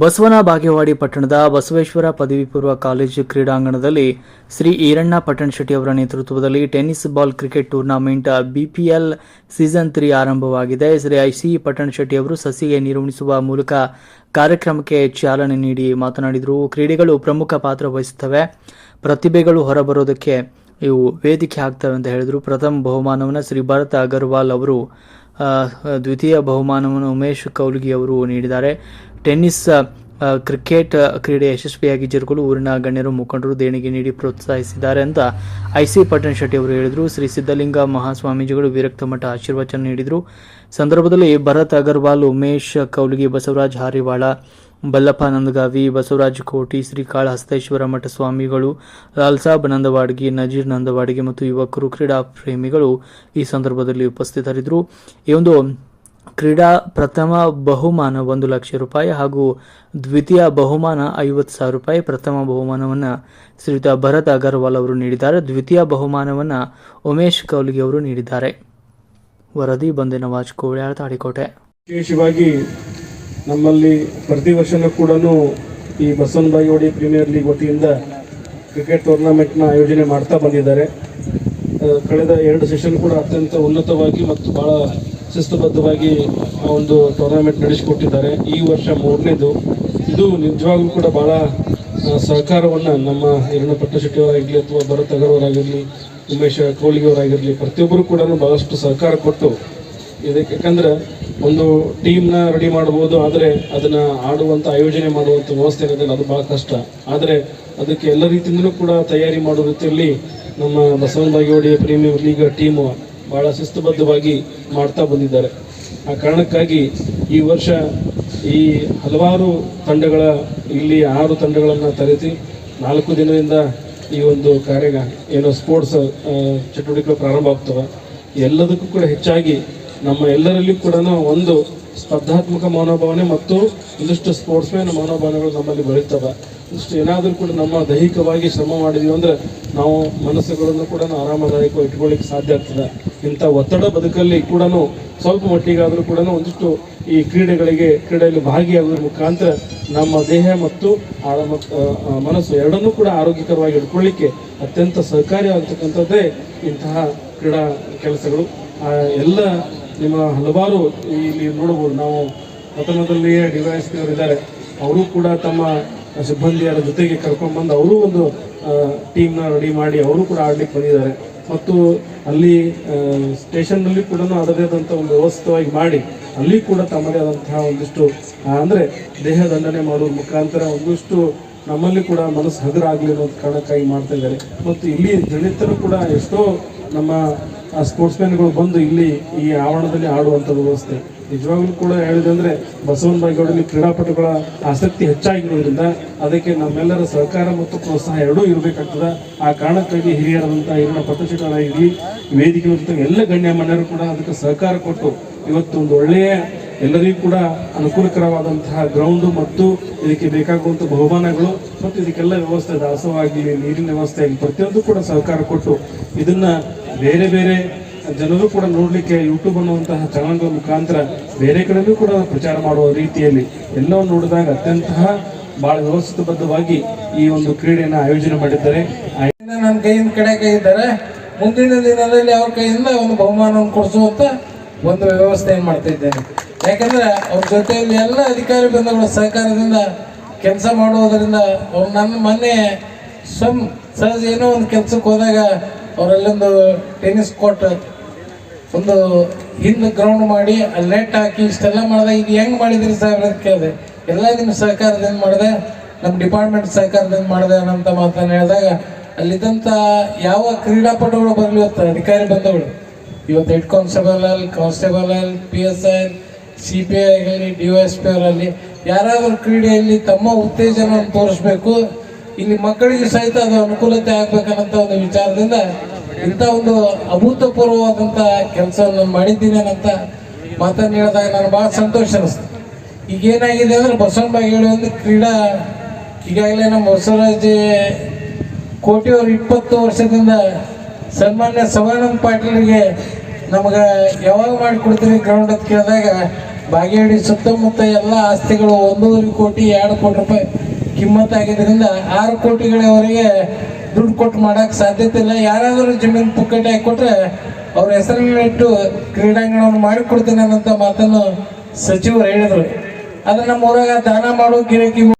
ಬಸವನ ಬಾಗೇವಾಡಿ ಪಟ್ಟಣದ ಬಸವೇಶ್ವರ ಪದವಿ ಪೂರ್ವ ಕಾಲೇಜು ಕ್ರೀಡಾಂಗಣದಲ್ಲಿ ಶ್ರೀ ಈರಣ್ಣ ಪಟ್ಟಣ ಶೆಟ್ಟಿ ಅವರ ನೇತೃತ್ವದಲ್ಲಿ tennis ball cricket tournament BPL season three ಆರಂಭವಾಗಿದೆ. ಶ್ರೀ ಐಸಿ ಪಟ್ಟಣ ಶೆಟ್ಟಿ ಅವರು ಸಸಿಗೆ ನೀರುಣಿಸುವ ಮೂಲಕ ಕಾರ್ಯಕ್ರಮಕ್ಕೆ ಚಾಲನೆ ನೀಡಿ ಮಾತನಾಡಿದರು. ಕ್ರೀಡೆಗಳು ಪ್ರಮುಖ ಪಾತ್ರ ವಹಿಸುತ್ತವೆ. ಪ್ರತಿಭೆಗಳು ಹೊರಬರೋದಕ್ಕೆ ಇವು ವೇದಿಕೆ ಆಗ್ತವೆ ಅಂತ ಹೇಳಿದರು. ಪ್ರಥಮ ಬಹುಮಾನವನ್ನು ಶ್ರೀ ಭರತ್ ಅಗರ್ವಾಲ್ ಅವರು ದ್ವಿತೀಯ ಬಹುಮಾನವನ್ನು ಉಮೇಶ್ ಕೌಲ್ಗಿ ಅವರು ನೀಡಿದ್ದಾರೆ. ಟೆನ್ನಿಸ್ ಕ್ರಿಕೆಟ್ ಕ್ರೀಡೆ ಯಶಸ್ವಿಯಾಗಿ ಜರುಗಲು ಊರಿನ ಗಣ್ಯರು ಮುಖಂಡರು ದೇಣಿಗೆ ನೀಡಿ ಪ್ರೋತ್ಸಾಹಿಸಿದ್ದಾರೆ ಅಂತ ಐಸಿ ಪಟ್ಟಣ ಶೆಟ್ಟಿ ಅವರು ಹೇಳಿದರು. ಶ್ರೀ ಸಿದ್ಧಲಿಂಗ ಮಹಾಸ್ವಾಮೀಜಿಗಳು ವಿರಕ್ತ ಮಠ ಆಶೀರ್ವಚನ ನೀಡಿದರು. ಸಂದರ್ಭದಲ್ಲಿ ಭರತ್ ಅಗರ್ವಾಲ್, ಉಮೇಶ್ ಕೌಲ್ಗಿ, ಬಸವರಾಜ್ ಹಾರಿವಾಳ, ಬಲ್ಲಪ್ಪ ನಂದಗಾವಿ, ಬಸವರಾಜ್ ಕೋಟಿ, ಶ್ರೀ ಕಾಳಹಸ್ತೇಶ್ವರ ಮಠ ಸ್ವಾಮಿಗಳು, ಲಾಲ್ಸಾಬ್ ನಂದವಾಡ್ಗಿ, ನಜೀರ್ ನಂದವಾಡ್ಗಿ ಮತ್ತು ಯುವಕರು ಕ್ರೀಡಾ ಪ್ರೇಮಿಗಳು ಈ ಸಂದರ್ಭದಲ್ಲಿ ಉಪಸ್ಥಿತರಿದ್ದರು. ಈ ಒಂದು ಕ್ರೀಡಾ ಪ್ರಥಮ ಬಹುಮಾನ ಒಂದು ಲಕ್ಷ ರೂಪಾಯಿ ಹಾಗೂ ದ್ವಿತೀಯ ಬಹುಮಾನ ಐವತ್ತು ಸಾವಿರ ರೂಪಾಯಿ ಪ್ರಥಮ ಬಹುಮಾನವನ್ನು ಶ್ರೀಯುತ ಭರತ್ ಅಗರ್ವಾಲ್ ಅವರು ನೀಡಿದ್ದಾರೆ. ದ್ವಿತೀಯ ಬಹುಮಾನವನ್ನು ಉಮೇಶ್ ಕೌಲ್ಗಿ ಅವರು ನೀಡಿದ್ದಾರೆ. ವರದಿ ಬಂದೆ ನವಾಜ್ ಕೋಳ್ಯಾಳ ತಾಳಿಕೋಟೆ ವಿಶೇಷವಾಗಿ ನಮ್ಮಲ್ಲಿ ಪ್ರತಿ ವರ್ಷನೂ ಕೂಡ ಈ ಬಸವನ ಬಾಯಿ ಪ್ರೀಮಿಯರ್ ಲೀಗ್ ವತಿಯಿಂದ ಕ್ರಿಕೆಟ್ ಟೂರ್ನಮೆಂಟ್ನ ಆಯೋಜನೆ ಮಾಡ್ತಾ ಬಂದಿದ್ದಾರೆ. ಕಳೆದ ಎರಡು ಸೆಷನ್ ಕೂಡ ಅತ್ಯಂತ ಉನ್ನತವಾಗಿ ಮತ್ತು ಬಹಳ ಶಿಸ್ತುಬದ್ಧವಾಗಿ ಆ ಒಂದು ಟೂರ್ನಮೆಂಟ್ ನಡೆಸಿಕೊಟ್ಟಿದ್ದಾರೆ. ಈ ವರ್ಷ ಮೂರನೇದು. ಇದು ನಿಜವಾಗ್ಲೂ ಕೂಡ ಬಹಳ ಸಹಕಾರವನ್ನು ನಮ್ಮ ಹಿರಣ್ಣ ಪಟ್ಟಶೆಟ್ಟಿ ಅವರಾಗಿರಲಿ ಅಥವಾ ಭರತ್ ಅಗರ್ವರಾಗಿರಲಿ, ಉಮೇಶ್ ಕೋಳಿಗೆಯವರಾಗಿರಲಿ ಪ್ರತಿಯೊಬ್ಬರು ಕೂಡ ಬಹಳಷ್ಟು ಸಹಕಾರ ಕೊಟ್ಟು ಇದಕ್ಕೆ ಯಾಕಂದ್ರೆ ಒಂದು ಟೀಮ್ನ ರೆಡಿ ಮಾಡ್ಬೋದು, ಆದರೆ ಅದನ್ನ ಆಡುವಂಥ ಆಯೋಜನೆ ಮಾಡುವಂಥ ವ್ಯವಸ್ಥೆ ಇರೋದಿಲ್ಲ. ಅದು ಬಹಳ ಕಷ್ಟ. ಆದರೆ ಅದಕ್ಕೆ ಎಲ್ಲ ರೀತಿಯಿಂದಲೂ ಕೂಡ ತಯಾರಿ ಮಾಡೋ ರೀತಿಯಲ್ಲಿ ನಮ್ಮ Basavana Bagewadi premier league team ಬಹಳ ಶಿಸ್ತುಬದ್ಧವಾಗಿ ಮಾಡ್ತಾ ಬಂದಿದ್ದಾರೆ. ಆ ಕಾರಣಕ್ಕಾಗಿ ಈ ವರ್ಷ ಈ ಹಲವಾರು ತಂಡಗಳ, ಇಲ್ಲಿ ಆರು ತಂಡಗಳನ್ನು ತರೆಸಿ ನಾಲ್ಕು ದಿನದಿಂದ ಈ ಒಂದು ಕಾರ್ಯ ಏನು ಸ್ಪೋರ್ಟ್ಸ್ ಚಟುವಟಿಕೆಗಳು ಪ್ರಾರಂಭ ಆಗ್ತವೆ. ಎಲ್ಲದಕ್ಕೂ ಕೂಡ ಹೆಚ್ಚಾಗಿ ನಮ್ಮ ಎಲ್ಲರಲ್ಲಿ ಕೂಡ ಒಂದು ಸ್ಪರ್ಧಾತ್ಮಕ ಮನೋಭಾವನೆ ಮತ್ತು ಒಂದಿಷ್ಟು ಸ್ಪೋರ್ಟ್ಸ್ ಮ್ಯಾನ್ ಮನೋಭಾವನೆಗಳು ನಮ್ಮಲ್ಲಿ ಬೆಳೀತವೆ. ಇಷ್ಟು ಏನಾದರೂ ಕೂಡ ನಮ್ಮ ದೈಹಿಕವಾಗಿ ಶ್ರಮ ಮಾಡಿದೀವಿ ಅಂದರೆ ನಾವು ಮನಸ್ಸುಗಳನ್ನು ಕೂಡ ಆರಾಮದಾಯಕವಾಗಿ ಇಟ್ಕೊಳ್ಳಿಕ್ಕೆ ಸಾಧ್ಯ ಆಗ್ತದೆ. ಇಂಥ ಒತ್ತಡ ಬದುಕಲ್ಲಿ ಕೂಡ ಸ್ವಲ್ಪ ಮಟ್ಟಿಗಾದರೂ ಕೂಡ ಒಂದಿಷ್ಟು ಈ ಕ್ರೀಡೆಗಳಿಗೆ, ಕ್ರೀಡೆಯಲ್ಲಿ ಭಾಗಿಯಾಗೋದ್ರ ಮುಖಾಂತರ ನಮ್ಮ ದೇಹ ಮತ್ತು ಮನಸ್ಸು ಎರಡನ್ನೂ ಕೂಡ ಆರೋಗ್ಯಕರವಾಗಿ ಇಟ್ಕೊಳ್ಳಿಕ್ಕೆ ಅತ್ಯಂತ ಸಹಕಾರಿಯಾಗತಕ್ಕಂಥದ್ದೇ ಇಂತಹ ಕ್ರೀಡಾ ಕೆಲಸಗಳು. ಎಲ್ಲ ನಿಮ್ಮ ಹಲವಾರು ಇಲ್ಲಿ ನೋಡಬಹುದು, ನಾವು ಪ್ರಥಮದಲ್ಲಿಯೇ ಡಿವೈಸ್ ಇದ್ದಾರೆ. ಅವರು ಕೂಡ ತಮ್ಮ ಸಿಬ್ಬಂದಿಯರ ಜೊತೆಗೆ ಕರ್ಕೊಂಡ್ಬಂದು ಅವರು ಒಂದು ಟೀಮ್ನ ರೆಡಿ ಮಾಡಿ ಅವರು ಕೂಡ ಆಡ್ಲಿಕ್ಕೆ ಬಂದಿದ್ದಾರೆ. ಮತ್ತು ಅಲ್ಲಿ ಸ್ಟೇಷನ್ನಲ್ಲಿ ಕೂಡ ಅದರದೇ ಆದಂಥ ಒಂದು ವ್ಯವಸ್ಥಿತವಾಗಿ ಮಾಡಿ, ಅಲ್ಲಿ ಕೂಡ ತಮ್ಮದೇ ಆದಂತಹ ಒಂದಿಷ್ಟು ಅಂದರೆ ದೇಹ ದಂಡನೆ ಮಾಡುವ ಮುಖಾಂತರ ಒಂದಿಷ್ಟು ನಮ್ಮಲ್ಲಿ ಕೂಡ ಮನಸ್ಸು ಹಗುರ ಆಗಲಿ ಅನ್ನೋ ಕಾರಣಕ್ಕಾಗಿ ಮಾಡ್ತಾ ಇದ್ದಾರೆ. ಮತ್ತು ಇಲ್ಲಿ ದಲಿತರು ಕೂಡ ಎಷ್ಟೋ ನಮ್ಮ ಸ್ಪೋರ್ಟ್ಸ್ ಮ್ಯಾನ್ಗಳು ಬಂದು ಇಲ್ಲಿ ಈ ಆವರಣದಲ್ಲಿ ಆಡುವಂಥ ವ್ಯವಸ್ಥೆ. ನಿಜವಾಗ್ಲೂ ಕೂಡ ಹೇಳಿದಂದ್ರೆ ಬಸವನ ಬಾಗೇವಾಡಲ್ಲಿ ಕ್ರೀಡಾಪಟುಗಳ ಆಸಕ್ತಿ ಹೆಚ್ಚಾಗಿರೋದ್ರಿಂದ ಅದಕ್ಕೆ ನಮ್ಮೆಲ್ಲರ ಸಹಕಾರ ಮತ್ತು ಪ್ರೋತ್ಸಾಹ ಎರಡೂ ಇರಬೇಕಾಗ್ತದೆ. ಆ ಕಾರಣಕ್ಕಾಗಿ ಹಿರಿಯರಾದಂಥ ಹಿರಿಯ ಪತ್ರಚಿಗಳಾಗಿರಲಿ ವೇದಿಕೆ ಎಲ್ಲ ಎಲ್ಲ ಗಣ್ಯಮಾನ್ಯರು ಕೂಡ ಅದಕ್ಕೆ ಸಹಕಾರ ಕೊಟ್ಟು ಇವತ್ತು ಒಂದು ಒಳ್ಳೆಯ ಎಲ್ಲರಿಗೂ ಕೂಡ ಅನುಕೂಲಕರವಾದಂತಹ ಗ್ರೌಂಡು ಮತ್ತು ಇದಕ್ಕೆ ಬೇಕಾಗುವಂಥ ಬಹುಮಾನಗಳು ಮತ್ತು ಇದಕ್ಕೆಲ್ಲ ವ್ಯವಸ್ಥೆ ದಾಸವಾಗಿ ನೀರಿನ ವ್ಯವಸ್ಥೆ ಪ್ರತಿಯೊಂದು ಕೂಡ ಸಹಕಾರ ಕೊಟ್ಟು ಇದನ್ನ ಬೇರೆ ಬೇರೆ ಜನರು ಕೂಡ ನೋಡಲಿಕ್ಕೆ ಯೂಟ್ಯೂಬ್ ಅನ್ನುವಂತಹ ಚಾನಲ್ಗಳ ಮುಖಾಂತರ ಬೇರೆ ಕಡೆಯೂ ಕೂಡ ಪ್ರಚಾರ ಮಾಡುವ ರೀತಿಯಲ್ಲಿ ಎಲ್ಲವನ್ನು ನೋಡಿದಾಗ ಅತ್ಯಂತ ಬಹಳ ವ್ಯವಸ್ಥಿತಬದ್ಧವಾಗಿ ಈ ಒಂದು ಕ್ರೀಡೆಯನ್ನು ಆಯೋಜನೆ ಮಾಡಿದ್ದಾರೆ. ನನ್ನ ಕೈಯಿಂದ ಕಡೆ ಕೈ ಇದ್ದಾರೆ. ಮುಂದಿನ ದಿನದಲ್ಲಿ ಅವ್ರ ಕೈಯಿಂದ ಒಂದು ಬಹುಮಾನವನ್ನು ಕೊಡಿಸುವಂತ ಒಂದು ವ್ಯವಸ್ಥೆಯನ್ನು ಮಾಡ್ತಾ ಇದ್ದೇನೆ ಯಾಕಂದ್ರೆ ಅವ್ರ ಜೊತೆಯಲ್ಲಿ ಎಲ್ಲ ಅಧಿಕಾರಿ ಬಂಧುಗಳ ಸಹಕಾರದಿಂದ ಕೆಲಸ ಮಾಡುವುದರಿಂದ ಅವ್ರು ನನ್ನ ಮನೆ ಸ್ವಂ ಸಹಜ ಏನೋ ಒಂದು ಕೆಲಸಕ್ಕೆ ಹೋದಾಗ ಅವರಲ್ಲೊಂದು ಟೆನ್ನಿಸ್ ಕೋರ್ಟ್ ಒಂದು ಹಿಂದೆ ಗ್ರೌಂಡ್ ಮಾಡಿ ಅಲ್ಲಿ ನೆಟ್ ಹಾಕಿ ಇಷ್ಟೆಲ್ಲ ಮಾಡಿದೆ. ಇದು ಹೆಂಗ್ ಮಾಡಿದ್ರಿ ಸರ್ ಅಂತ ಕೇಳಿದೆ. ಎಲ್ಲ ನಿಮ್ಮ ಸಹಕಾರದಿಂದ ಮಾಡಿದೆ? ನಮ್ಮ ಡಿಪಾರ್ಟ್ಮೆಂಟ್ ಸಹಕಾರದಿಂದ ಮಾಡಿದೆ ಅನ್ನೋಂಥ ಮಾತನ್ನು ಹೇಳಿದಾಗ ಅಲ್ಲಿದ್ದಂಥ ಯಾವ ಕ್ರೀಡಾಪಟುಗಳು ಬರಲಿ ಇವತ್ತು? ಅಧಿಕಾರಿ ಬಂಧುಗಳು ಇವತ್ತು ಹೆಡ್ ಕಾನ್ಸ್ಟೇಬಲ್ ಅಲ್ಲಿ ಕಾನ್ಸ್ಟೇಬಲ್ ಅಲ್ಲಿ P S I C P I ಆಗಲಿ ಡಿ ಎಸ್ ಪಿ ಅವರಲ್ಲಿ ಯಾರಾದರೂ ಕ್ರೀಡೆಯಲ್ಲಿ ತಮ್ಮ ಉತ್ತೇಜನವನ್ನು ತೋರಿಸ್ಬೇಕು, ಇಲ್ಲಿ ಮಕ್ಕಳಿಗೆ ಸಹಿತ ಅದು ಅನುಕೂಲತೆ ಆಗ್ಬೇಕನ್ನಂತ ಒಂದು ವಿಚಾರದಿಂದ ಇಂಥ ಒಂದು ಅಭೂತಪೂರ್ವವಾದಂಥ ಕೆಲಸವನ್ನು ನಾನು ಮಾಡಿದ್ದೀನಿ ಅಂತ ಮಾತನ್ನು ಹೇಳಿದಾಗ ನಾನು ಭಾಳ ಸಂತೋಷ ಅನಿಸ್ತು. ಈಗ ಏನಾಗಿದೆ ಅಂದ್ರೆ ಬಸವನ ಹೇಳಿ ಒಂದು ಕ್ರೀಡಾ, ಈಗಾಗಲೇ ನಮ್ಮ ಬಸವರಾಜ್ ಕೋಟಿಯವರು ಇಪ್ಪತ್ತು ವರ್ಷದಿಂದ ಸನ್ಮಾನ್ಯ ಸವಾನಂದ ಪಾಟೀಲ್ಗೆ ನಮಗೆ ಯಾವಾಗ ಮಾಡಿಕೊಡ್ತೀರಿ ಗ್ರೌಂಡ್ ಅಂತ ಕೇಳಿದಾಗ ಬಾಗೇವಾಡಿ ಸುತ್ತಮುತ್ತ ಎಲ್ಲ ಆಸ್ತಿಗಳು ಒಂದೂವರೆ ಕೋಟಿ, ಎರಡು ಕೋಟಿ ರೂಪಾಯಿ ಕಿಮ್ಮತ್ತಾಗಿದ್ದರಿಂದ ಆರು ಕೋಟಿಗಳವರೆಗೆ ದುಡ್ಡು ಕೊಟ್ಟು ಮಾಡೋಕ್ಕೆ ಸಾಧ್ಯತೆ ಇಲ್ಲ. ಯಾರಾದರೂ ಜಮೀನು ಪುಕ್ಕಟೆ ಹಾಕಿಕೊಟ್ರೆ ಅವ್ರ ಹೆಸರಿನಲ್ಲಿಟ್ಟು ಕ್ರೀಡಾಂಗಣವನ್ನು ಮಾಡಿಕೊಡ್ತೀನಿ ಅನ್ನೋಂಥ ಮಾತನ್ನು ಸಚಿವರು ಹೇಳಿದರು. ಆದರೆ ನಮ್ಮ ಊರಾಗ ದಾನ ಮಾಡೋ ಗಿರಾಕಿ